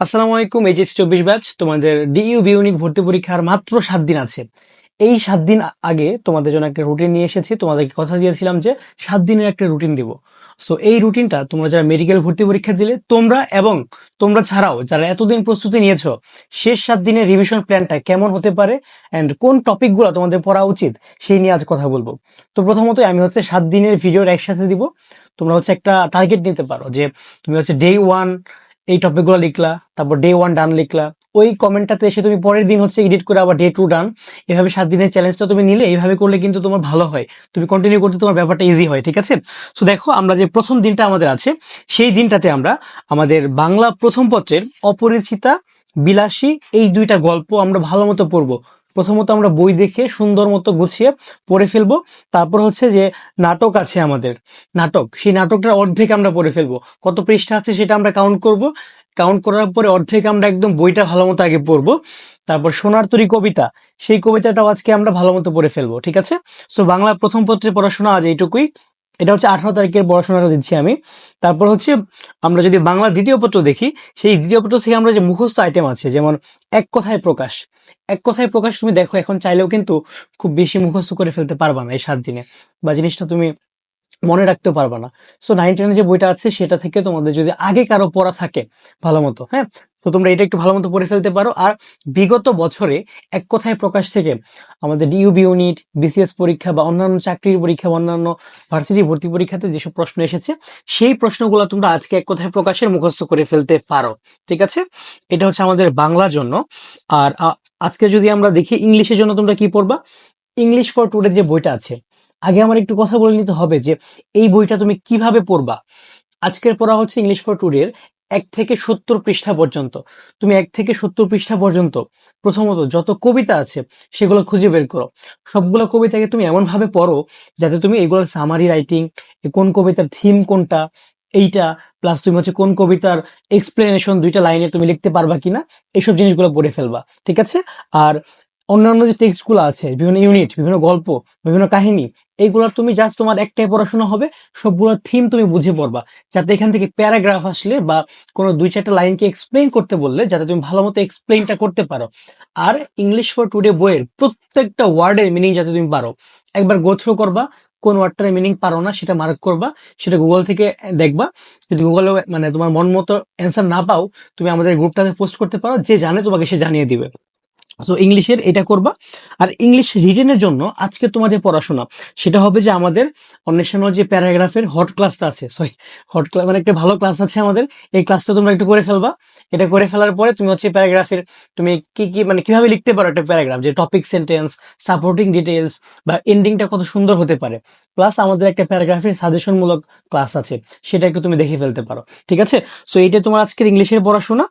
আসসালামু আলাইকুম, এইচএস চব্বিশ ব্যাচ। তোমাদের ডিইউ ইউনিট ভর্তি পরীক্ষার মাত্র সাত দিন আছে। এই সাত দিন আগে তোমাদের জন্য একটা রুটিন নিয়ে এসেছি। তোমাদেরকে কথা দিয়েছিলাম যে সাত দিনের একটা রুটিন দিব। সো এই রুটিনটা তোমরা যারা মেডিকেল ভর্তি পরীক্ষা দিলে, তোমরা এবং তোমরা ছাড়াও যারা এতদিন প্রস্তুতি নিয়েছো, শেষ সাত দিনের রিভিশন প্ল্যানটা কেমন হতে পারে অ্যান্ড কোন টপিকগুলো তোমাদের পড়া উচিত, সেই নিয়ে আজ কথা বলব। তো প্রথমত আমি হচ্ছে সাত দিনের ভিডিওর একসাথে দিব। তোমরা হচ্ছে একটা টার্গেট নিতে পারো যে তুমি হচ্ছে ডে ওয়ান এই টপিকগুলো লিখলা, তারপর ডে ওয়ান ডান লিখলা। ওই কমেন্টটাতে এসে তুমি পরের দিন হচ্ছে এডিট করে আবার ডে টু ডান এভাবে সাত দিনের চ্যালেঞ্জটা তুমি নিলে এইভাবে করলে কিন্তু তোমার ভালো হয়। তুমি কন্টিনিউ করতে তোমার ব্যাপারটা ইজি হয়, ঠিক আছে? সো দেখো, আমরা যে প্রথম দিনটা আমাদের আছে, সেই দিনটাতে আমরা আমাদের বাংলা প্রথম পত্রের অপরিচিতা, বিলাসী, এই দুইটা গল্প আমরা ভালো মতো পড়ব। প্রথমত আমরা বই দেখে সুন্দর মতো গুছিয়ে পড়ে ফেলব। তারপর হচ্ছে যে নাটক আছে আমাদের। নাটক, সেই নাটকটার অর্ধেক আমরা পড়ে ফেলব। কত পৃষ্ঠা আছে সেটা আমরা কাউন্ট করব। কাউন্ট করার পরে অর্ধেক আমরা একদম বইটা ভালো মতো আগে পড়ব। তারপর সোনার তরি কবিতা, সেই কবিতাটাও আজকে আমরা ভালো মতো পড়ে ফেলব, ঠিক আছে? সো বাংলা প্রথম পত্রে পড়াশোনা আজ এইটুকুই। এটা হচ্ছে আঠারো তারিখের পড়াশোনাটা দিচ্ছি আমি। তারপর হচ্ছে আমরা যদি বাংলা দ্বিতীয় পত্র দেখি, সেই দ্বিতীয় পত্র থেকে আমরা যে মুখস্থ আইটেম আছে, যেমন এক কথায় প্রকাশ এক কথায় প্রকাশ তুমি দেখো, এখন চাইলেও কিন্তু খুব বেশি মুখস্থ করে ফেলতে পারবা না এই সাত দিনে। বা জিনিসটা তুমি মনে রাখতেও পারবা না। সো নাইন যে বইটা আছে, সেটা থেকে তোমাদের যদি আগে কারও পড়া থাকে, ভালো মতো হ্যাঁ? তো তোমরা এটা একটু ভালো মতো পড়ে ফেলতে পারো। আর বিগত বছরে এক কথায় প্রকাশ থেকে আমাদের ডিউবি ইউনিট বিসিএস পরীক্ষা বা অন্যান্য চাকরির পরীক্ষা বা অন্যান্য ভার্সিটি ভর্তি পরীক্ষাতে যেসব প্রশ্ন এসেছে, সেই প্রশ্নগুলো তোমরা আজকে এক কথায় প্রকাশের মুখস্থ করে ফেলতে পারো। ঠিক আছে? এটা হচ্ছে আমাদের বাংলার জন্য। আর আজকে যদি আমরা দেখি ইংলিশের জন্য তোমরা কি পড়বা? ইংলিশ ফর টুডে যে বইটা আছে, আগে আমার একটু কথা বলে নিতে হবে যে এই বইটা তুমি কীভাবে পড়বা? আজকের পড়া হচ্ছে ইংলিশ ফর টুডের এক থেকে সত্তর পৃষ্ঠা পর্যন্ত। তুমি এক থেকে সত্তর পৃষ্ঠা পর্যন্ত প্রথমত যত কবিতা আছে সেগুলো খুঁজে বের করো। সবগুলো কবিতাকে তুমি এমনভাবে পড়ো যাতে তুমি এগুলো সামারি রাইটিং কোন কবিতার থিম কোনটা এইটা প্লাস তুমি হচ্ছে কোন কবিতার এক্সপ্লেনেশন দুইটা লাইনে তুমি লিখতে পারবা কিনা এইসব জিনিসগুলো পড়ে ফেলবা, ঠিক আছে? আর অন্যান্য যে টেক্সটগুলো আছে, বিভিন্ন ইউনিট বিভিন্ন গল্প, বিভিন্ন কাহিনী এইগুলোর তুমি জাস্ট তোমার একটাই পড়াশোনা হবে সবগুলোর থিম তুমি বুঝে পড়বা, যাতে এখান থেকে প্যারাগ্রাফ আসলে বা কোনো দুই চারটা লাইনকে এক্সপ্লেইন করতে বললে, যাতে তুমি ভালো মতো এক্সপ্লেইনটা করতে পারো। আর ইংলিশ ফর টুডে বইয়ের প্রত্যেকটা ওয়ার্ডের মিনিং যাতে তুমি পারো, একবার গো থ্রু করবা কোন ওয়ার্ডটার মিনিং পারো না, সেটা মার্ক করবা, সেটা গুগল থেকে দেখবা। যদি গুগলে মানে তোমার মন মতো অ্যান্সার না পাও, তুমি আমাদের গ্রুপটাতে পোস্ট করতে পারো, যে জানে তোমাকে সে জানিয়ে দিবে। তো ইংলিশের এটা করবা। আর ইংলিশ রিটেনের জন্য আজকে তোমার যে পড়াশোনা, সেটা হবে যে আমাদের অন্বেষণ যে প্যারাগ্রাফের হট ক্লাসটা আছে সরি হট ক্লাস মানে একটা ভালো ক্লাস আছে আমাদের, এই ক্লাসটা তোমরা একটু করে ফেলবা। এটা করে ফেলার পরে তুমি হচ্ছে প্যারাগ্রাফের, তুমি কি কি মানে কীভাবে লিখতে পারো একটা প্যারাগ্রাফ? যে টপিক সেন্টেন্স সাপোর্টিং ডিটেলস বা এন্ডিংটা কত সুন্দর হতে পারে। প্লাস আমাদের একটা প্যারাগ্রাফের সাজেশনমূলক ক্লাস আছে, সেটা একটু তুমি দেখে ফেলতে পারো। ঠিক আছে? সো এইটা তোমার আজকের ইংলিশের পড়াশোনা।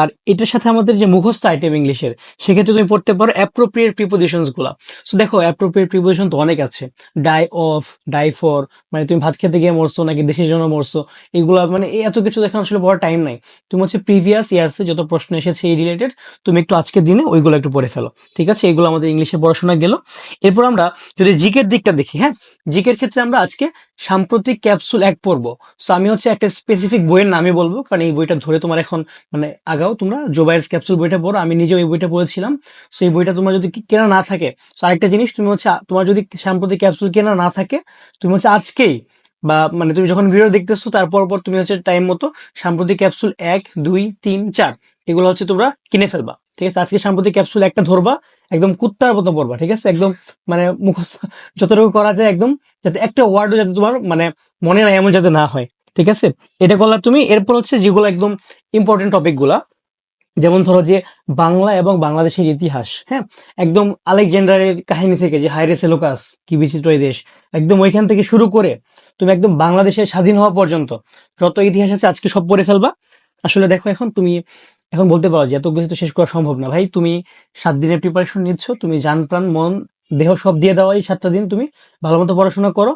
আর এটার সাথে আমাদের যে মুখস্থ আইটেম ইংলিশের সেক্ষেত্রে তুমি পড়তে পারো অ্যাপ্রোপ্রিয়েট প্রিপোজিশনসগুলা। সো দেখো অ্যাপ্রোপ্রিয়েট প্রিপোজিশন তো অনেক আছে। ডাই অফ ডাই ফর মানে তুমি ভাত খেতে গিয়ে মরছো নাকি দেশের জন্য মরছো, এগুলা মানে এত কিছু দেখানো আসলে পড়ার টাইম নাই। তুমি হচ্ছে প্রিভিয়াস ইয়ার্সে যত প্রশ্ন এসেছে এই রিলেটেড তুমি একটু আজকের দিনে ওইগুলো একটু পড়ে ফেলো। ঠিক আছে? এগুলো আমাদের ইংলিশে পড়াশোনা গেল। এরপর আমরা যদি জিকের দিকটা দেখি হ্যাঁ? জিকের ক্ষেত্রে আমরা আজকে সাম্প্রতিক ক্যাপসুল এক পড়ব। সো আমি হচ্ছে একটা স্পেসিফিক বইয়ের নামে বলব, কারণ এই বইটা ধরে তোমার এখন মানে আগাও তোমরা জোবাইয়ের ক্যাপসুল বইটা পড়ো, আমি নিজেও এই বইটা পড়েছিলাম। সো এই বইটা তোমার যদি কেনা না থাকে তো আরেকটা জিনিস, তুমি হচ্ছে, তোমার যদি সাম্প্রতিক ক্যাপসুল কেনা না থাকে, তুমি হচ্ছে আজকেই বা মানে তুমি যখন ভিডিও দেখতেছো তারপর পর তুমি হচ্ছে টাইম মতো সাম্প্রতিক ক্যাপসুল এক, দুই, তিন, চার, এগুলো হচ্ছে তোমরা কিনে ফেলবা। ঠিক আছে? আজকে সাম্প্রতিক ক্যাপসুল একটা ধরবা, একদম কুত্তার মতো পড়বা, ঠিক আছে? একদম মানে মুখস্থ, যতটুকু করা যায় একদম, যাতে একটা ওয়ার্ডও যাতে তোমার মানে মনে নাই এমন যাতে না হয়, ঠিক আছে? এটা করলে তুমি, এরপর হচ্ছে যেগুলো একদম ইম্পর্টেন্ট টপিকগুলা যেমন ধরো যে বাংলা এবং বাংলাদেশের ইতিহাস হ্যাঁ? একদম আলেকজান্ডারের কাহিনী থেকে যে হাইরে সেলোকাস কি বিচিত্র এই দেশ। একদম ওইখান থেকে শুরু করে তুমি একদম বাংলাদেশের স্বাধীন হওয়া পর্যন্ত যত ইতিহাস আছে আজকে সব পড়ে ফেলবা। আসলে দেখো এখন তুমি এখন বলতে পারো যে এত কিছু তো শেষ করা সম্ভব না। ভাই, তুমি সাত দিনের প্রিপারেশন নিচ্ছ, তুমি জান, প্রাণ, মন, দেহ সব দিয়ে দেওয়া এই সাতটা দিন। তুমি ভালো মতো পড়াশোনা করো।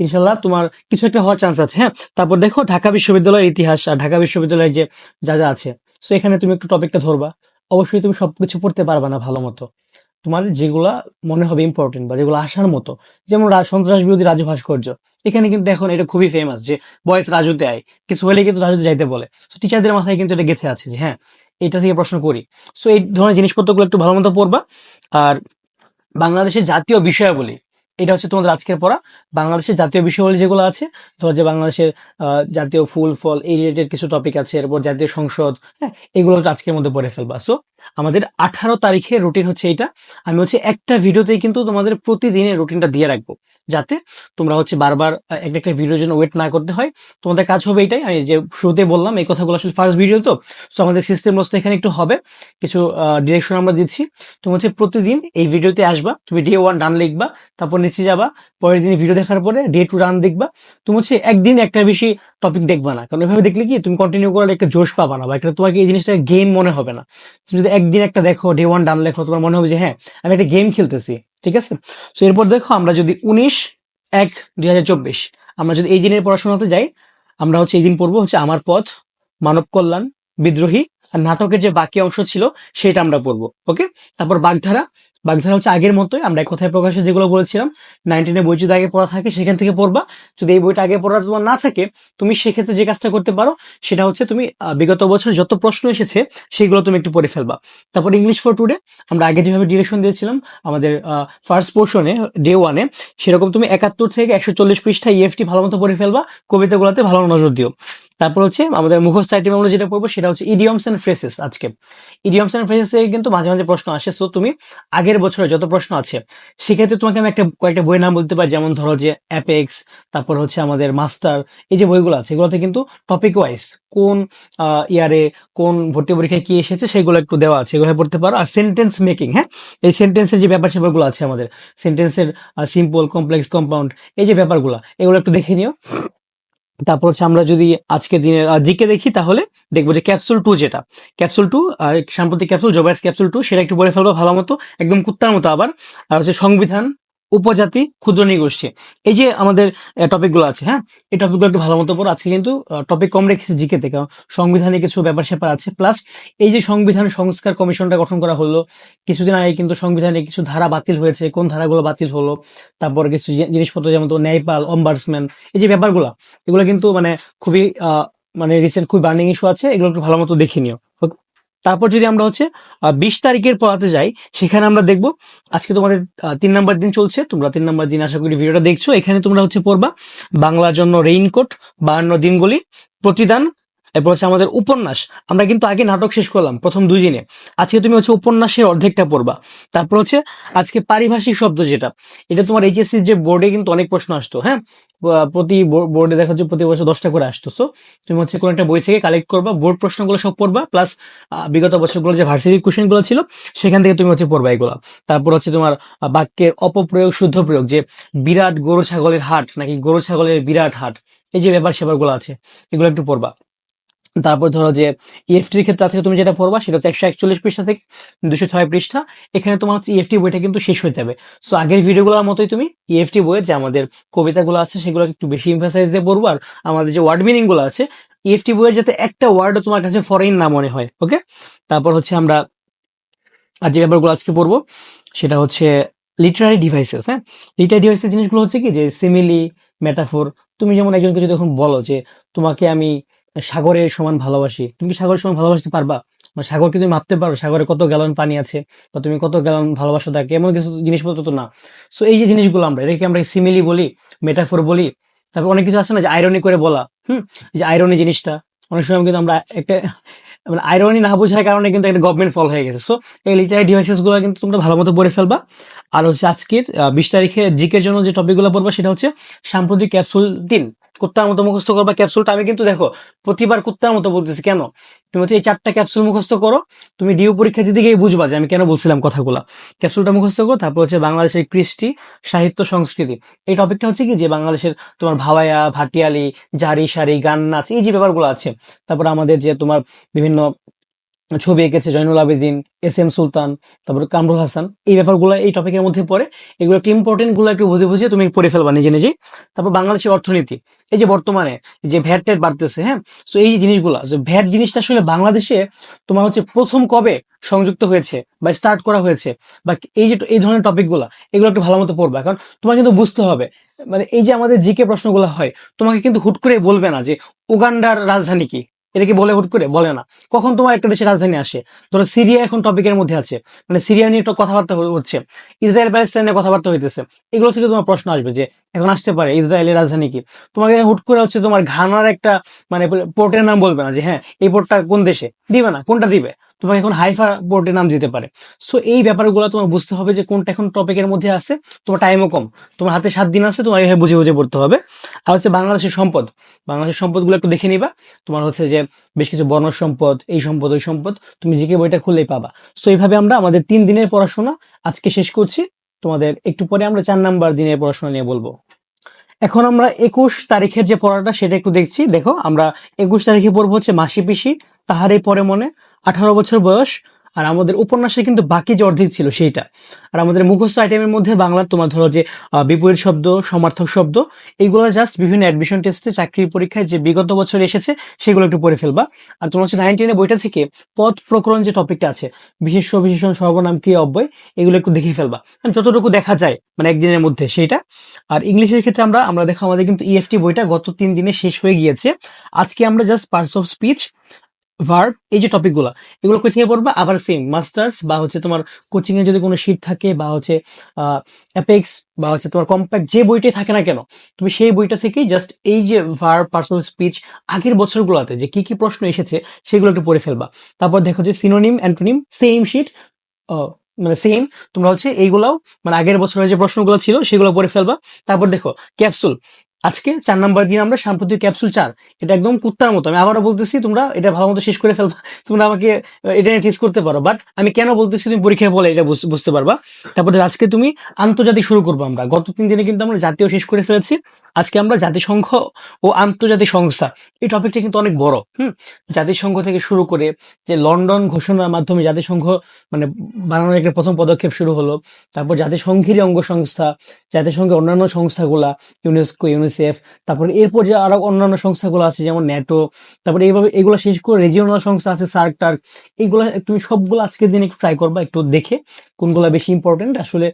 ইনশাল্লাহ তোমার কিছু একটা হওয়ার চান্স আছে হ্যাঁ? তারপর দেখো ঢাকা বিশ্ববিদ্যালয়ের ইতিহাস আর ঢাকা বিশ্ববিদ্যালয়ের যে যা যা আছে সো এখানে তুমি একটু টপিকটা ধরবা। অবশ্যই তুমি সবকিছু পড়তে পারবা না ভালো মতো। তোমার যেগুলা মনে হবে ইম্পর্টেন্ট বা যেগুলো আসার মতো, যেমন সন্ত্রাস বিরোধী রাজু ভাস্কর্য। এখানে কিন্তু এখন এটা খুবই ফেমাস যে বয়স রাজুতে আয় কিছু হলে কিন্তু রাজুতে যাইতে বলে। তো টিচারদের মাথায় কিন্তু এটা গেঁথে আছে যে হ্যাঁ এটা থেকে প্রশ্ন করি। সো এই ধরনের জিনিসপত্রগুলো একটু ভালো মতো পড়বা। আর বাংলাদেশের জাতীয় বিষয়াবলী এটা হচ্ছে তোমাদের আজকের পড়া। বাংলাদেশের জাতীয় বিষয়াবলী যেগুলো আছে ধরো যে বাংলাদেশের জাতীয় ফুল, ফল, এই রিলেটেড কিছু টপিক আছে, এরপর জাতীয় সংসদ হ্যাঁ এগুলো আজকের মধ্যে পড়ে ফেলবা। সো আমাদের আঠারো তারিখের রুটিন হচ্ছে এইটা আমি হচ্ছে একটা ভিডিওতেই কিন্তু তোমাদের প্রতিদিনের রুটিনটা দিয়ে রাখব। যাতে তোমরা হচ্ছে বারবার একটা একটা ভিডিওর জন্য ওয়েট না করতে হয়। তোমাদের কাজ হবে এটাই। আমি যে শুরুতে বললাম, এই কথাগুলো আসলে ফার্স্ট ভিডিও তো। সো আমাদের সিস্টেম লসটা এখানে একটু হবে। কিছু ডিরেকশন আমরা দিচ্ছি। তুমি হচ্ছে প্রতিদিন এই ভিডিওতে আসবা। তুমি ডে ওয়ান ডান লিখবা। তারপর নিচে যাবা, পরের দিন ভিডিও দেখার পরে ডে টু রান দেখবা। তুমি হচ্ছে একদিন একটা বেশি টপিক দেখবা না। কারণ এভাবে দেখলে কি তুমি কন্টিনিউ করলে একটা জোশ পাবা না বা একটা তোমাকে এই জিনিসটা গেম মনে হবে না। তুমি যদি একদিন একটা দেখো ডে ওয়ান ডান লেখো, তোমার মনে হবে যে হ্যাঁ আমি একটা গেম খেলতেছি, ঠিক আছে? তো এরপর দেখো আমরা যদি উনিশ এক দুই হাজার চব্বিশ, আমরা যদি এই দিনের পড়াশোনাতে যাই, আমরা হচ্ছে এই দিন পড়ব হচ্ছে আমার পথ, মানব কল্যাণ, বিদ্রোহী, আর নাটকের যে বাকি অংশ ছিল, সেটা আমরা পড়ব ওকে তারপর বাগধারা বাগধারা হচ্ছে আগের মতোই, আমরা কথায় প্রকাশে যেগুলো বলেছিলাম নাইনটিনে বই যদি আগে পড়া থাকে সেখান থেকে পড়বা। যদি এই বইটা আগে পড়া তোমার না থাকে, তুমি সেক্ষেত্রে যে কাজটা করতে পারো, সেটা হচ্ছে তুমি বিগত বছর যত প্রশ্ন এসেছে, সেগুলো তুমি একটু পড়ে ফেলবা। তারপর ইংলিশ ফর টুডে আমরা আগে যেভাবে ডিরেকশন দিয়েছিলাম, আমাদের ফার্স্ট পোর্শনে ডে ওয়ানে সেরকম তুমি একাত্তর থেকে একশো চল্লিশ পৃষ্ঠা ইএফটি ভালো মতো পড়ে ফেলবা, কবিতাগুলোতে ভালো নজর দিও। তারপর হচ্ছে আমাদের মুখস্থ আইটেম আমরা যেটা পড়ব, সেটা হচ্ছে ইডিয়মস এন্ড ফ্রেসেস আজকে। ইডিয়মস এন্ড ফ্রেসেস কিন্তু মাঝে মাঝে প্রশ্ন আসে সো তুমি আগের বছরে যত প্রশ্ন আছে, সেক্ষেত্রে তোমাকে আমি একটা, কয়েকটা বইয়ের নাম বলতে পারি, যেমন ধরো যে অ্যাপেক্স তারপর হচ্ছে আমাদের মাস্টার এই যে বইগুলো আছে, এগুলোতে কিন্তু টপিক ওয়াইজ কোন ইয়ারে কোন ভর্তি পরীক্ষায় কি এসেছে, সেগুলো একটু দেওয়া আছে, এগুলো পড়তে পারো। আর সেন্টেন্স মেকিং হ্যাঁ? এই সেন্টেন্সের যে ব্যাপার স্যাপারগুলো আছে আমাদের সেন্টেন্সের সিম্পল কমপ্লেক্স কম্পাউন্ড এই যে ব্যাপারগুলো, এগুলো একটু দেখে নিও। তারপর হচ্ছে আমরা যদি আজকের দিনের জিকে দেখি তাহলে দেখব যে ক্যাপসুল টু যেটা। ক্যাপসুল টু সাম্প্রতিক ক্যাপসুল জোবাইস ক্যাপসুল টু, সেটা একটু বলে ফেলব ভালো মতো, একদম কুত্তার মতো আবার। আর হচ্ছে সংবিধান উপজাতি ক্ষুদ্র নিগোষ্ঠী এই যে আমাদের টপিকগুলো আছে হ্যাঁ? এই টপিকগুলো একটু ভালো মতো পড়ো। আজকে কিন্তু টপিক কম রেখেছি জিকে থেকে সংবিধানে কিছু ব্যাপার স্যাপার আছে। প্লাস এই যে সংবিধান সংস্কার কমিশনটা গঠন করা হলো, কিছুদিন আগে কিন্তু সংবিধানে কিছু ধারা বাতিল হয়েছে। কোন ধারাগুলো বাতিল হলো? তারপর কিছু জিনিসপত্র যেমন তো ন্যায়পাল অম্বার্সম্যান এই যে ব্যাপারগুলো, এগুলো কিন্তু মানে খুবই মানে রিসেন্ট খুবই বার্নিং ইস্যু আছে। এগুলো একটু ভালো মতো দেখে নিও? তারপর যদি আমরা হচ্ছে বিশ তারিখের পড়াতে যাই, সেখানে আমরা দেখব, আজকে তোমাদের তিন নাম্বার দিন চলছে, তোমরা তিন নাম্বার দিন আশা করি ভিডিওটা দেখছ, এখানে তোমরা হচ্ছে পড়বা, বাংলার জন্য রেইনকোট বায়ান্ন দিনগুলি, প্রতিদান, এরপর হচ্ছে আমাদের উপন্যাস, আমরা কিন্তু আগে নাটক শেষ করলাম, প্রথম দুই দিনে, আজকে তুমি হচ্ছে উপন্যাসের অর্ধেকটা পড়বা, তারপর হচ্ছে আজকে পারিভাষিক শব্দ যেটা, এটা তোমার এইচএসসি যে বোর্ডে কিন্তু অনেক প্রশ্ন আসতো হ্যাঁ? প্রতি বোর্ডে দেখা যাচ্ছে প্রতি বছর দশটা করে আসতো। সো তুমি হচ্ছে কোনো একটা বই থেকে কালেক্ট করবা বোর্ড প্রশ্নগুলো সব পড়বা প্লাস বিগত বছরগুলো যে ভার্সিটি কোয়েশনগুলো গুলো ছিল, সেখান থেকে তুমি হচ্ছে পড়বা এগুলো। তারপর হচ্ছে তোমার বাক্যের অপপ্রয়োগ, শুদ্ধ প্রয়োগ, যে বিরাট গরু ছাগলের হাট, নাকি গরু ছাগলের বিরাট হাট, এই যে ব্যাপার সেবারগুলো আছে, এগুলো একটু পড়বা। তারপর ধরো যে ইএফটির ক্ষেত্রে আজকে তুমি যেটা পড়বা সেটা হচ্ছে একশো একচল্লিশ পৃষ্ঠা থেকে দুশো ছয় পৃষ্ঠা। এখানে তোমার হচ্ছে ইএফটি বইটা কিন্তু শেষ হয়ে যাবে। সো আগের ভিডিওগুলোর মতোই তুমি ইএফটি বইয়ে যে আমাদের কবিতাগুলো আছে সেগুলো একটু বেশি ইমফাসাইজ দিয়ে পড়ব আর আমাদের যে ওয়ার্ড মিনিংগুলো আছে ইএফটি বইয়ের যাতে একটা ওয়ার্ডও তোমার কাছে ফরেন না মনে হয় ওকে তারপর হচ্ছে আমরা আর যে ব্যাপারগুলো আজকে পড়ব সেটা হচ্ছে লিটারারি ডিভাইসেস হ্যাঁ? লিটারারি ডিভাইসেস জিনিসগুলো হচ্ছে কি যে সিমিলি মেটাফোর তুমি যেমন একজনকে যদি এখন বলো যে তোমাকে আমি সাগরের সমান ভালোবাসি। তুমি কি সাগরের সমান ভালোবাসতে পারবা? মানে সাগর কি তুমি মাপতে পারো? সাগরে কত গ্যালন পানি আছে? বা তুমি কত গ্যালন ভালোবাসো তাকে? এমন কিছু জিনিসপত্র তো না। সো এই যে জিনিসগুলো আমরা, এটাকে আমরা সিমিলি বলি মেটাফোর বলি, তারপর অনেক কিছু আছে না যে আয়রনি করে বলা, হুম? যে আয়রনি জিনিসটা, অনেক সময় কিন্তু আমরা একটা মানে আয়রনি না বোঝার কারণে কিন্তু একটা গভর্নমেন্ট ফল হয়ে গেছে। সো এই লিটারি ডিভাইসেসগুলো কিন্তু তোমরা ভালো মতো পড়ে ফেলবা। আর হচ্ছে আজকের বিশ তারিখে জিকের জন্য যে টপিকগুলো পড়বা সেটা হচ্ছে সাম্প্রতিক ক্যাপসুল তিন কুত্তার মতো মুখস্থ করবা ক্যাপসুলটা আমি কিন্তু দেখো, প্রতিবার কুত্তার মতো বলতেছি, কেন? তুমি হচ্ছে এই চারটা ক্যাপসুল মুখস্থ করো, তুমি ডিউ পরীক্ষা দিতে গিয়ে বুঝবা যে আমি কেন বলছিলাম কথাগুলা। ক্যাপসুলটা মুখস্থ করো, তারপর হচ্ছে বাংলাদেশের কৃষ্টি, সাহিত্য, সংস্কৃতি। এই টপিকটা হচ্ছে কি যে বাংলাদেশের তোমার ভাওয়াইয়া, ভাটিয়ালি জারি সারি গান নাচ এই যে ব্যাপারগুলো আছে, তারপর আমাদের যে তোমার বিভিন্ন ছবি এঁকেছে জয়নুল আবেদিন, এস এম সুলতান, তারপর কামরুল হাসান। এই ব্যাপারগুলো এই টপিকের মধ্যে পড়ে। এগুলো একটু ইম্পর্টেন্টগুলো একটু বুঝে বুঝে তুমি পড়ে ফেলবা নিজে নিজেই। তারপর বাংলাদেশের অর্থনীতি। এই যে বর্তমানে যে ভ্যাট ট্যাট বাড়তেছে হ্যাঁ? তো এই জিনিসগুলো ভ্যাট জিনিসটা আসলে বাংলাদেশে তোমার হচ্ছে প্রথম কবে সংযুক্ত হয়েছে বা স্টার্ট করা হয়েছে বা এই যে এই ধরনের টপিকগুলো এগুলো একটু ভালো মতো পড়বা। কারণ তোমার কিন্তু বুঝতে হবে মানে এই যে আমাদের জিকে প্রশ্নগুলো হয়, তোমাকে কিন্তু হুট করে বলবে না যে উগান্ডার রাজধানী কি? এটা কি বলে হুট করে? বলে না। কখন তোমার একটা দেশের রাজধানী আসে? ধরো সিরিয়া এখন টপিকের মধ্যে আছে। মানে সিরিয়া নিয়ে একটা কথাবার্তা হচ্ছে। ইসরায়েল প্যালেস্টাইন নিয়ে কথাবার্তা হইতেছে। এগুলো থেকে তোমার প্রশ্ন আসবে যে, এখন আসতে পারে ইসরায়েলের রাজধানী কি? তোমাকে হুট করে হচ্ছে তোমার ঘানার একটা মানে পোর্টের নাম বলবে না যে হ্যাঁ এই পোর্টটা কোন দেশে? দিবে না। কোনটা দিবে? তোমাকে এখন হাইফা পোর্টের নাম দিতে পারে। সো এই ব্যাপারগুলো তোমার বুঝতে হবে যে কোনটা এখন টপিকের মধ্যে আছে, তোমার টাইমও কম। তোমার হাতে সাত দিন আছে, তোমার এইভাবে বুঝে বুঝে পড়তে হবে। আর হচ্ছে বাংলাদেশের সম্পদ। বাংলাদেশের সম্পদগুলো একটু দেখে নিবা। তোমার হচ্ছে যে বেশ কিছু বর্ণ সম্পদ, এই সম্পদ, ওই সম্পদ, তুমি জিকে বইটা খুললেই পাবা। সো এইভাবে আমরা আমাদের তিন দিনের পড়াশোনা আজকে শেষ করছি। তোমাদের একটু পরে আমরা চার নাম্বার দিনের পড়াশোনা নিয়ে বলব। এখন আমরা একুশ তারিখের যে পড়াটা, সেটা একটু দেখছি। দেখো, আমরা একুশ তারিখে পড়ব হচ্ছে মাসি পিসি তাহারই পরে মনে। আঠারো বছর বয়স, আর আমাদের উপন্যাসে কিন্তু বাকি যে অর্ধেক ছিল সেইটা। আর আমাদের মুখস্থ আইটেমের মধ্যে বাংলার তোমার ধরো যে বিপরীত শব্দ, সমার্থক শব্দ, এইগুলো জাস্ট বিভিন্ন অ্যাডমিশন টেস্টে চাকরির পরীক্ষায় যে বিগত বছর এসেছে, সেগুলো একটু পড়ে ফেলবা। আর তোমার হচ্ছে নাইন টেনের বইটা থেকে পদ প্রকরণ যে টপিকটা আছে বিশেষ বিশেষণ সর্বনাম ক্রিয়া অব্যয়, এগুলো একটু দেখে ফেলবা। মানে যতটুকু দেখা যায় মানে একদিনের মধ্যে সেইটা। আর ইংলিশের ক্ষেত্রে আমরা আমরা দেখো আমাদের কিন্তু ইএফটি বইটা গত তিন দিনে শেষ হয়ে গিয়েছে। আজকে আমরা just parts of speech verb এই যে টপিকগুলো এগুলো কোচিং এ পড়বা, আবার সেম মাস্টার্স বা হচ্ছে তোমার কোচিং এ যদি কোনো শীট থাকে বা হচ্ছে অ্যাপেক্স বা হচ্ছে তোমার কম্প্যাক্ট যে বইটাই থাকে না কেন, তুমি সেই বইটা থেকেই জাস্ট এই যে ভার্ব পার্সোনাল স্পিচ আগের বছরগুলোতে যে কি কি প্রশ্ন এসেছে, সেগুলো একটু পড়ে ফেলবা। তারপর দেখো যে সিনোনিম অ্যান্টোনিম সেম শিট মানে সেম তোমরা হচ্ছে এইগুলাও মানে আগের বছরের যে প্রশ্নগুলো ছিল, সেগুলো পড়ে ফেলবা। তারপর দেখো ক্যাপসুল আজকে চার নাম্বার দিন আমরা সাম্প্রতিক ক্যাপসুল চার। এটা একদম কুত্তার মতো। আমি আবারও বলতেছি, তোমরা এটা ভালো মতো শেষ করে ফেলবা। তোমরা আমাকে এটা নিয়ে টেস্ট করতে পারো। বাট আমি কেন বলতেছি, তুমি পরীক্ষায় বলে এটা বুঝতে পারবা। তারপরে আজকে তুমি আন্তর্জাতিক শুরু করব আমরা। গত তিন দিনে কিন্তু আমরা জাতীয় শেষ করে ফেলেছি। আজকে আমরা জাতিসংঘ ও আন্তর্জাতিক সংস্থা, এই টপিকটা কিন্তু অনেক বড়, হুম? জাতিসংঘ থেকে শুরু করে যে লন্ডন ঘোষণার মাধ্যমে জাতিসংঘ মানে বানানোর একটা প্রথম পদক্ষেপ শুরু হলো, তারপর জাতিসংঘেরই অঙ্গ সংস্থা, জাতিসংঘের অন্যান্য সংস্থাগুলা ইউনেস্কো ইউনিসেফ তারপর এরপর যে আরও অন্যান্য সংস্থাগুলো আছে যেমন ন্যাটো তারপরে এইভাবে এগুলো শেষ করে রিজিওনাল সংস্থা আছে সার্ক টার্ক এইগুলো তুমি সবগুলো আজকের দিনে একটু ট্রাই করবা, একটু দেখে কোনগুলো বেশি ইম্পর্টেন্ট আসলে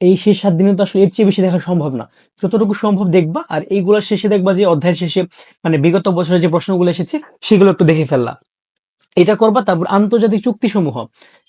এই শেষ সাত দিনে তো আসলে এর চেয়ে বেশি দেখা সম্ভব না। যতটুকু সম্ভব দেখবা আর এইগুলোর শেষে দেখবা যে অধ্যায়ের শেষে মানে বিগত বছরের যে প্রশ্নগুলো এসেছে, সেগুলো একটু দেখে ফেললা। এটা করবা তারপর আন্তর্জাতিক চুক্তি সমূহ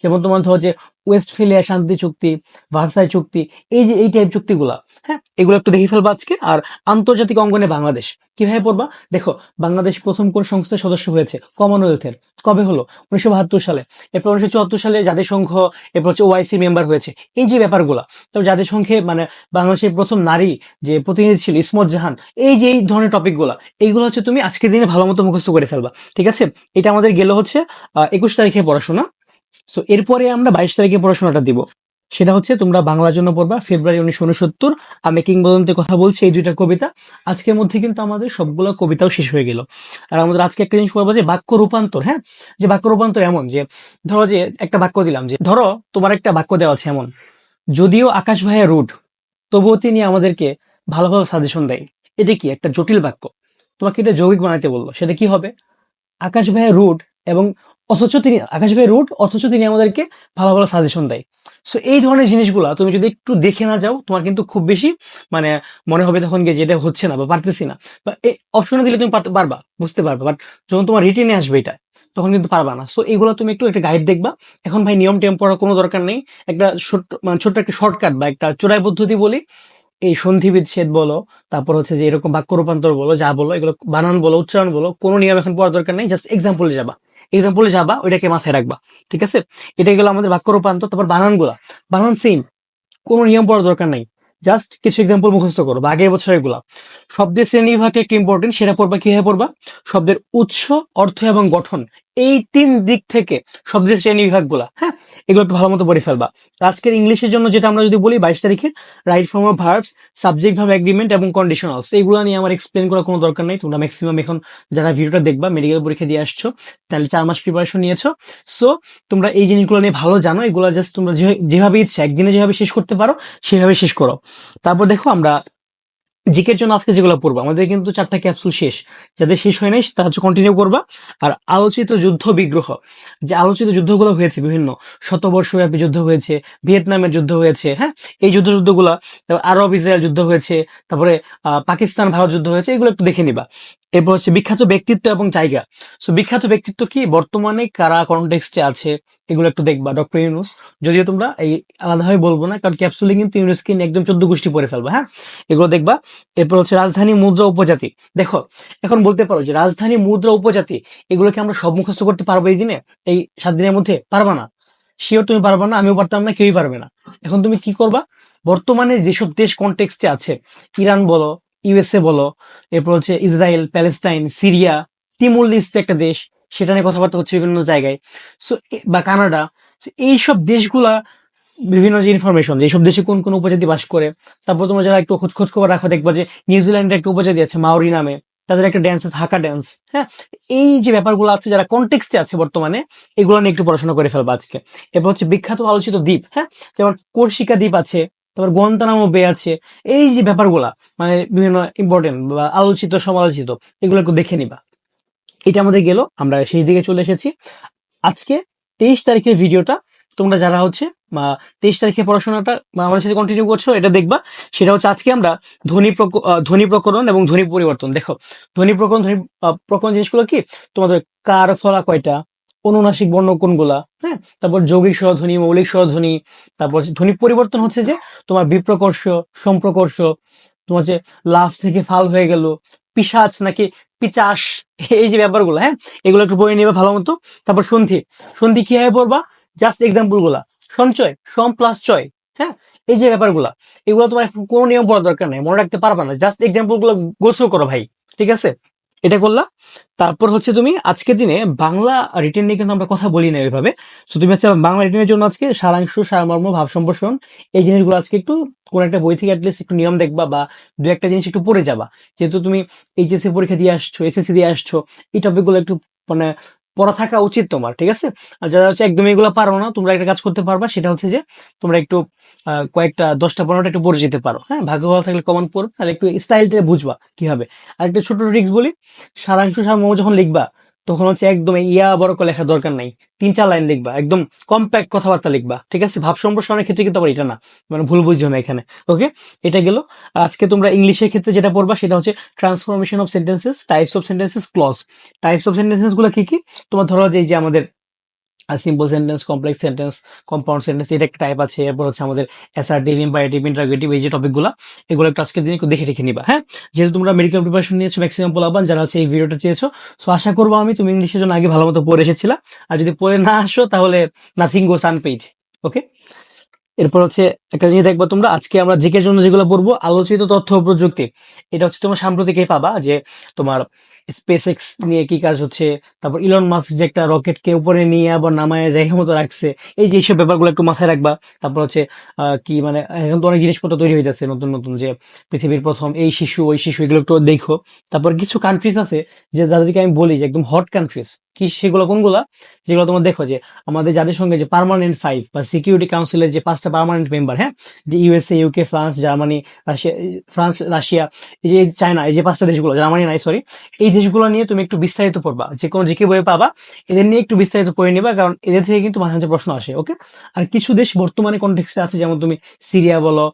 যেমন তোমার ধরো যে ওয়েস্টফিলিয়া শান্তি চুক্তি ভার্সাই চুক্তি, এই যে, এই টাইপ চুক্তিগুলা হ্যাঁ? এগুলো একটু দেখে ফেলবা আজকে। আর আন্তর্জাতিক অঙ্গনে বাংলাদেশ, কীভাবে পড়বা? দেখো, বাংলাদেশ প্রথম কোন সংস্থার সদস্য হয়েছে? কমনওয়েলথের কবে হলো? উনিশশো বাহাত্তর সালে। এরপর উনিশশো চুয়াত্তর সালে জাতিসংঘ, এরপর হচ্ছে ওআইসি মেম্বার হয়েছে। এই যে ব্যাপারগুলা, তারপর জাতিসংঘে মানে বাংলাদেশের প্রথম নারী যে প্রতিনিধি ছিল ইসমত জাহান, এই যে, এই ধরনের টপিকগুলা এইগুলো হচ্ছে তুমি আজকের দিনে ভালো মতো মুখস্থ করে ফেলবা। ঠিক আছে? এটা আমাদের গেল হচ্ছে একুশ তারিখে পড়াশোনা। সো এরপরে আমরা বাইশ তারিখে পড়াশোনাটা দিব। সেটা হচ্ছে তোমরা বাংলার জন্য পড়বা, ফেব্রুয়ারি উনিশশো উনসত্তর। আমি কিংবদন্তি কথা বলছি, এই দুইটা কবিতা। আজকের মধ্যে কিন্তু আমাদের সবগুলো কবিতাও শেষ হয়ে গেল। আর আমাদের আজকে একটা জিনিস পড়ব যে, বাক্য রূপান্তর হ্যাঁ? যে বাক্য রূপান্তর এমন যে, ধরো যে, একটা বাক্য দিলাম যে, ধরো তোমার একটা বাক্য দেওয়া আছে এমন। যদিও আকাশ ভাইয়া রুট তবুও তিনি আমাদেরকে ভালো ভালো সাজেশন দেয়। এটা কি? একটা জটিল বাক্য। তোমাকে এটা যৌগিক বানাইতে বলল। সেটা কি হবে? আকাশ ভাইয়া রুট এবং অথচ তিনি আকাশ ভাই রুট অথচ তিনি আমাদেরকে ভালো ভালো সাজেশন দেয়। সো এই ধরনের জিনিসগুলা তুমি যদি একটু দেখে না যাও, তোমার কিন্তু খুব বেশি মানে মনে হবে তখন গিয়ে যে এটা হচ্ছে না বা পারতেছি না। বা এই অপশনে দিলে তুমি পারবা, বুঝতে পারবা বাট যখন তোমার রিটেনে আসবে এটা, তখন কিন্তু পারবা না। সো এগুলো তুমি একটু একটা গাইড দেখবা। এখন ভাই নিয়ম টেম পড়ার কোনো দরকার নেই। একটা ছোট্ট মানে ছোট্ট একটা শর্টকাট বা একটা চোরাই পদ্ধতি বলি। এই সন্ধি বিচ্ছেদ বলো, তারপর হচ্ছে যে এরকম বাক্য রূপান্তর বলো, যা বলো, এগুলো বানান বলো, উচ্চারণ বলো, কোনো নিয়ম এখন পড়ার দরকার নেই জাস্ট এক্সাম্পলে যাবা। এক্সাম্পলে যাবা, ওইটাকে মাথায় রাখবা, ঠিক আছে? এটা গেলো আমাদের বাক্য রূপান্তর, তারপর বানানগুলা। বানান সেম কোনো নিয়ম পড়ার দরকার নাই। জাস্ট কিছু এক্সাম্পল মুখস্থ করো, বা আগের বছর এগুলা। শব্দের শ্রেণি বিভাগটা একটু ইম্পর্টেন্ট সেটা পড়বা, কীভাবে পড়বা? শব্দের উৎস, অর্থ এবং গঠন। এই তিন দিক থেকে শব্দের শ্রেণি বিভাগগুলা হ্যাঁ? এগুলো একটু ভালো মতো পড়ে ফেলবা। আজকের ইংলিশের জন্য যেটা আমরা যদি বলি, বাইশ তারিখে right form of verbs subject verb agreement এবং কন্ডিশনালস এইগুলো নিয়ে আমার এক্সপ্লেন করার কোনো দরকার নেই। তোমরা ম্যাক্সিমাম এখন যারা ভিডিওটা দেখবা মেডিকেল পরীক্ষা দিয়ে আসছো, তাহলে চার মাস প্রিপারেশন নিয়েছো। সো তোমরা এই জিনিসগুলো নিয়ে ভালো জানো, এগুলো জাস্ট তোমরা যেভাবে ইচ্ছা, একদিনে যেভাবে শেষ করতে পারো, সেভাবে শেষ করো। তারপর দেখো আমরা জিকের জন্য আজকে যেগুলো পড়ব, আমাদের কিন্তু চারটা ক্যাপসুল শেষ। যাদের শেষ হয় নাই, তারা হচ্ছে কন্টিনিউ করবা। আর আলোচিত যুদ্ধ বিগ্রহ, যে আলোচিত যুদ্ধগুলো হয়েছে, বিভিন্ন শতবর্ষব্যাপী যুদ্ধ হয়েছে, ভিয়েতনামের যুদ্ধ হয়েছে হ্যাঁ? এই যুদ্ধ যুদ্ধগুলো আরব ইসরায়েল যুদ্ধ হয়েছে, তারপরে পাকিস্তান ভারত যুদ্ধ হয়েছে, এগুলো একটু দেখে নিবা। এরপর হচ্ছে বিখ্যাত ব্যক্তিত্ব এবং জায়গা। সো বিখ্যাত ব্যক্তিত্ব কি? বর্তমানে কারা কনটেক্সটে আছে? এগুলো একটু দেখবা ডক্টর ইউনুস যদিও তোমরা এই আলাদাভাবে বলব না, কারণ ক্যাপসুলে কিন্তু ইউনুসকে একদম চোদ্দ গোষ্ঠী পড়ে ফেলবা হ্যাঁ? এগুলো দেখবা। এরপর হচ্ছে রাজধানী মুদ্রা উপজাতি। দেখো, এখন বলতে পারো যে রাজধানী মুদ্রা উপজাতি, এগুলোকে আমরা সব মুখস্থ করতে পারব এই দিনে? এই সাত দিনের মধ্যে? পারবা না। শিওর তুমি পারবা না, আমিও পারতাম না, কেউই পারবে না। এখন তুমি কি করবা? বর্তমানে যেসব দেশ কনটেক্সটে আছে, ইরান বলো ইউএসএ বলো, এরপর হচ্ছে Israel, Palestine, Syria Timor Leste একটা দেশ, সেটা নিয়ে কথাবার্তা হচ্ছে বিভিন্ন জায়গায়। সো বা কানাডা এইসব দেশগুলা বিভিন্ন যে ইনফরমেশন যেসব দেশে কোন কোন উপজাতি বাস করে, তারপর তোমরা যারা একটু খোঁজ খোঁজ খবর রাখো, দেখবা যে নিউজিল্যান্ডের একটা উপজাতি আছে মাওরি নামে। তাদের একটা ড্যান্স আছে হাকা ড্যান্স হ্যাঁ? এই যে ব্যাপারগুলো আছে, যারা কনটেক্সটে আছে বর্তমানে, এগুলো নিয়ে একটু পড়াশোনা করে ফেলবা আজকে। এরপর হচ্ছে বিখ্যাত আলোচিত দ্বীপ হ্যাঁ? যেমন কোর্সিকা দ্বীপ আছে তারপর গোয়ান্তানামো বে আছে এই যে ব্যাপারগুলা মানে বিভিন্ন ইম্পর্টেন্ট বা আলোচিত, সমালোচিত, এগুলো একটু দেখে নিবা। এটা আমাদের গেল, আমরা শেষ দিকে চলে এসেছি। আজকে তেইশ তারিখের ভিডিওটা, তোমরা যারা হচ্ছে তেইশ তারিখে পড়াশোনাটা আমাদের সাথে কন্টিনিউ করছ, এটা দেখবা। সেটা হচ্ছে আজকে আমরা ধ্বনি ধ্বনি প্রকরণ এবং ধ্বনি পরিবর্তন। দেখো, ধ্বনি প্রকরণ ধ্বনি প্রকরণ জিনিসগুলো কি? তোমাদের কার ফলা কয়টা? অনুনাসিক বর্ণ কোনগুলা? হ্যাঁ? তারপর যৌগিক স্বরধ্বনি মৌলিক স্বরধ্বনি তারপর ধ্বনি পরিবর্তন হচ্ছে যে তোমার বিপ্রকর্ষ, সম্প্রকর্ষ, তোমার যে লাভ থেকে ফাল হয়ে গেল পিসাচ নাকি পিচাস, এই যে ব্যাপারগুলো হ্যাঁ? এগুলো একটু বই নেবে ভালো মতো। তারপর সন্ধি সন্ধি কি হয় পড়বা? জাস্ট এক্সাম্পলগুলা। সঞ্চয়, সম প্লাস চয় হ্যাঁ? এই যে ব্যাপারগুলা, এগুলো তোমার কোনো নিয়ম পড়ার দরকার নেই, মনে রাখতে পারবা না। জাস্ট এক্সাম্পলগুলো গোথ্রু করো ভাই, ঠিক আছে? এটা করলা। তারপর হচ্ছে তুমি আজকের দিনে বাংলা রিটেন নিয়ে কিন্তু আমরা কথা বলি না ওইভাবে সো তুমি হচ্ছে বাংলা রিটেনের জন্য আজকে সারাংশ, সারমর্ম, ভাব সম্প্রসারণ এই জিনিসগুলো আজকে একটু কোন একটা বই থেকে অ্যাটলিস্ট একটু নিয়ম দেখবা বা দু একটা জিনিস একটু পড়ে যাবা। যেহেতু তুমি এইচএসসি পরীক্ষা দিয়ে আসছো এসএসসি দিয়ে আসছো, এই টপিকগুলো একটু মানে পড়া থাকা উচিত তোমার, ঠিক আছে? আর যারা হচ্ছে একদমই এগুলো পারো না, তোমরা একটা কাজ করতে পারবা, সেটা হচ্ছে যে তোমরা একটু কয়েকটা দশটা পনেরোটা একটু পড়ে যেতে পারো হ্যাঁ? ভাগ্য ভালো থাকলে কমন পড়বে তাহলে একটু স্টাইলটা বুঝবা কি হবে আর একটা ছোট রিক্স বলি, সারাংশ সারমর্ম যখন লিখবা তখন হচ্ছে একদম ইয়া বড় করে লেখার দরকার নাই। তিন চার লাইন লিখবা, একদম কম্প্যাক্ট কথাবার্তা লিখবা, ঠিক আছে? ভাব সম্প্রসারণের ক্ষেত্রে কিন্তু আবার এটা না মানে ভুল বুঝছ না এখানে ওকে এটা গেল, আজকে তোমরা ইংলিশের ক্ষেত্রে যেটা পড়বা সেটা হচ্ছে transformation of sentences types of sentences clause types of সেন্টেন্সেসগুলো কি কি? তোমার ধরো যে আমাদের simple sentence complex sentence compound sentence এটা একটা টাইপ আছে। এরপর হচ্ছে আমাদের অ্যাসার্টিভ ইম্পারেটিভ ইন্টারগেটিভ এই যে টপিকগুলো এগুলো একটু আজকের দিনে একটু দেখে রেখে নিবা হ্যাঁ? যেহেতু তোমরা মেডিকেল প্রিপারেশন নিয়েছো ম্যাক্সিমাম পোলাবান যারা হচ্ছে এই ভিডিওটা চেয়েছো সো আশা করব আমি তুমি ইংলিশের জন্য আগে ভালো মতো পড়ে এসেছিলা। আর যদি পড়ে না আসো, তাহলে নাথিং গোস আনপেইড ওকে এরপর হচ্ছে একটা জিনিস দেখব তোমরা, আজকে আমরা জিকের জন্য যেগুলো পড়ব, আলোচিত তথ্য প্রযুক্তি। এটা হচ্ছে তোমার সাম্প্রতিকই পাবা যে তোমার স্পেস এক্স নিয়ে কি কাজ হচ্ছে? তারপর ইলন মাস্ক যে একটা রকেটকে উপরে নিয়ে আবার নামায় জায়গা মতো রাখছে। এই যে এইসব ব্যাপারগুলো একটু মাথায় রাখবা। তারপর হচ্ছে কি মানে এখন তো অনেক জিনিসপত্র তৈরি হয়ে যাচ্ছে নতুন নতুন যে পৃথিবীর প্রথম এই শিশু, ওই শিশু, এগুলো একটু দেখো। তারপর কিছু কান্ট্রিজ আছে যে যাদেরকে আমি বলি যে একদম হট কান্ট্রিজ কি সেগুলো কোনগুলা? যেগুলো তোমার দেখো যে আমাদের যাদের সঙ্গে যে পার্মানেন্ট ফাইভ বা সিকিউরিটি কাউন্সিলের যে পাঁচটা পার্মানেন্ট মেম্বার হ্যাঁ? যে USA UK France Germany Russia France Russia এই যে চায়না এই যে পাঁচটা দেশগুলো জার্মানি নাই সরি এই দেশগুলো নিয়ে তুমি একটু বিস্তারিত পড়বা। যে কোনো জিকে বইয়ে পাবা, এদের নিয়ে একটু বিস্তারিত পড়ে নিবা, কারণ এদের থেকে কিন্তু মাঝে মাঝে প্রশ্ন আসে, ওকে? আর কিছু দেশ বর্তমানে কন্টেক্সে আছে, যেমন তুমি সিরিয়া বলো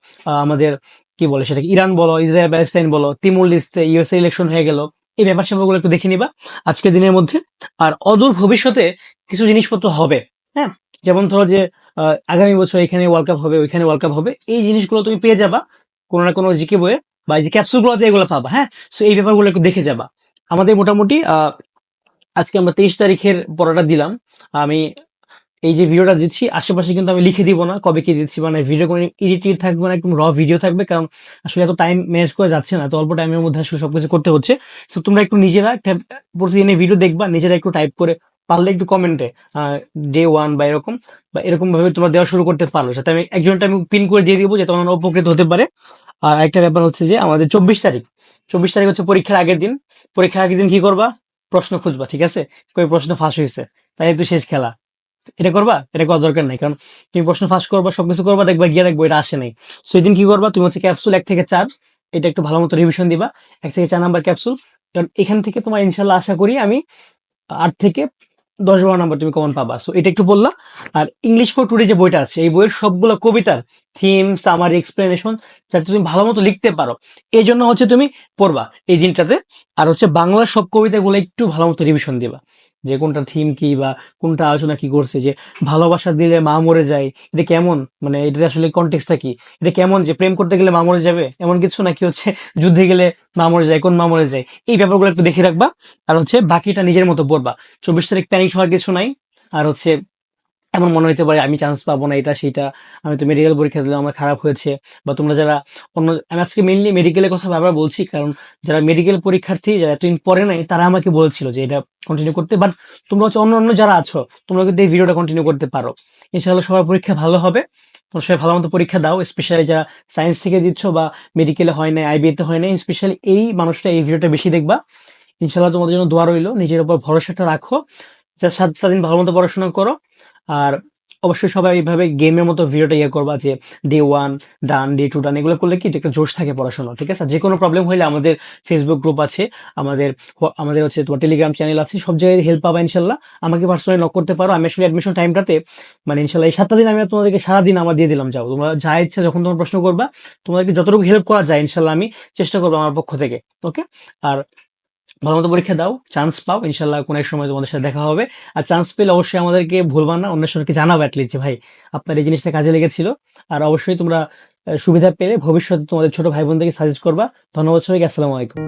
আমাদের কি বলে সেটাকে, ইরান বলো, ইসরায়েল প্যালেস্টাইন বলো, তিমুর লিস্টে ইউএসএ ইলেকশন হয়ে গেল, এই ব্যাপার স্যাপারগুলো একটু দেখে নিবা আজকের দিনের মধ্যে। আর অদূর ভবিষ্যতে কিছু জিনিসপত্র হবে হ্যাঁ? যেমন ধরো যে আগামী বছর এখানে ওয়ার্ল্ড কাপ হবে, ওইখানে ওয়ার্ল্ড কাপ হবে, এই জিনিসগুলো তুমি পেয়ে যাবা, কোনো না কোনো জিকে বইয়ে বা এই যে ক্যাপসুল গুলোতে এগুলো পাবা হ্যাঁ? সো এই ব্যাপারগুলো একটু দেখে যাবা। আমাদের মোটামুটি আজকে আমরা তেইশ তারিখের পড়াটা দিলাম। আমি এই যে ভিডিওটা দিচ্ছি, আশেপাশে কিন্তু আমি লিখে দিব না, কবে কি দিচ্ছি মানে ভিডিও কোনো এডিটেড থাকবে না, একদম র ভিডিও থাকবে, কারণ আসলে এত টাইম ম্যানেজ করে যাচ্ছে না তো অল্প টাইমের মধ্যে আসলে সবকিছু করতে হচ্ছে। তো তোমরা একটু নিজেরা একটা প্রতিদিনের ভিডিও দেখবা, নিজেরা একটু টাইপ করে, পারলে একটু কমেন্টে ডে ওয়ান বা এরকম বা এরকম ভাবে তোমরা দেওয়া শুরু করতে পারো, যাতে আমি একজনটা আমি পিন করে দিয়ে দিব, যাতে তোমরা উপকৃত হতে পারে। আর একটা ব্যাপার হচ্ছে যে আমাদের চব্বিশ তারিখ। চব্বিশ তারিখ হচ্ছে পরীক্ষার আগের দিন। পরীক্ষার আগের দিন কি করবা? প্রশ্ন খুঁজবা, ঠিক আছে? কই প্রশ্ন ফাঁস হয়েছে। তাই তো শেষ খেলা। এটা করবা? এটা করার দরকার নাই, কারণ তুমি প্রশ্ন ফাঁস করবা, সবকিছু করবা, দেখবা, গিয়ে দেখব, এটা আসে নাই। সেই দিন কি করবা? তুমি হচ্ছে ক্যাপসুল এক থেকে চার, এটা একটু ভালো মতো রিভিশন দিবা। এক থেকে চার নাম্বার ক্যাপসুল কারণ এখান থেকে তোমার ইনশাল্লাহ আশা করি আমি আট থেকে দশ বারো নম্বর তুমি কমন পাবা। সো এটা একটু বললাম আর ইংলিশ ফর টুডে যে বইটা আছে, এই বইয়ের সবগুলো কবিতার থিম সামার এক্সপ্লেনেশন যাতে তুমি ভালো মতো লিখতে পারো, এই জন্য হচ্ছে তুমি পড়বা। এই জিনিসটাতে আর হচ্ছে বাংলার সব কবিতাগুলো একটু ভালো মতো রিভিশন দিবা। যে কোনটা থিম কি বা কোনটা আলোচনা কি করছে, যে ভালোবাসা দিলে মা মরে যায়, এটা কেমন? মানে এটা আসলে কন্টেক্সটা কি? এটা কেমন যে প্রেম করতে গেলে মা মরে যাবে? এমন কিছু নাকি হচ্ছে যুদ্ধে গেলে মা মরে যায়, কোন মা মরে যায়? এই ব্যাপারগুলো একটু দেখে রাখবা। আর হচ্ছে বাকিটা নিজের মতো পড়বা। চব্বিশ তারিখ প্যানিক হওয়ার কিছু নাই। আর হচ্ছে এমন মনে হতে পারে, আমি চান্স পাবো না এটা, সেটা। আমি তো মেডিকেল পরীক্ষা দিলাম, আমার খারাপ হয়েছে। বা তোমরা যারা অন্য, আমি আজকে মেনলি মেডিকেলের কথা বারবার বলছি, কারণ যারা মেডিকেল পরীক্ষার্থী, যারা এতদিন পরে নাই, তারা আমাকে বলেছিল যে এটা কন্টিনিউ করতে। বাট তোমরা হচ্ছে অন্য অন্য যারা আছো, তোমরা কিন্তু এই ভিডিওটা কন্টিনিউ করতে পারো। ইনশাআল্লাহ সবার পরীক্ষা ভালো হবে। তোমরা সবাই ভালো মতো পরীক্ষা দাও স্পেশালি যারা সায়েন্স থেকে দিচ্ছ বা মেডিকেলে হয় না আইবিএতে হয় না স্পেশালি এই মানুষটা এই ভিডিওটা বেশি দেখবা। ইনশাআল্লাহ তোমাদের জন্য দোয়া রইল, নিজের উপর ভরসাটা রাখো। যা সাত সাত দিন ভালো মতো পড়াশোনা করো। আর অবশ্যই সবাই এইভাবে গেমের মতো ভিডিওটা ইয়ে করবা যে day one done day two done এগুলো করলে কি একটা জোশ থাকে পড়াশোনা, ঠিক আছে? যে কোনো প্রবলেম হলে আমাদের ফেসবুক গ্রুপ আছে, আমাদের আমাদের হচ্ছে তোমার টেলিগ্রাম চ্যানেল আছে, সব জায়গায় হেল্প পাবা ইনশাল্লাহ। আমাকে পার্সোনালি নক করতে পারো। আমি আসলে অ্যাডমিশন টাইমটাতে মানে ইনশাল্লাহ এই সাতটা দিন আমি তোমাদেরকে সারাদিন আমার দিয়ে দিলাম, যাও। তোমরা যা ইচ্ছা যখন তোমার প্রশ্ন করবা, তোমাদেরকে যতটুকু হেল্প করা যায় ইনশাল্লাহ আমি চেষ্টা করব আমার পক্ষ থেকে ওকে আর ভালো মতো পরীক্ষা দাও চান্স পাও, ইনশাল্লাহ কোনো এক সময় তোমাদের সাথে দেখা হবে। আর চান্স পেলে অবশ্যই আমাদেরকে ভুলবা না সঙ্গে জানাব অ্যাটলিস্ট যে, ভাই, আপনার এই জিনিসটা কাজে লেগেছিল। আর অবশ্যই তোমরা সুবিধা পেলে ভবিষ্যতে তোমাদের ছোট ভাই বোনদেরকে সাজেস্ট করবা। ধন্যবাদ সবাইকে, আসসালামু আলাইকুম।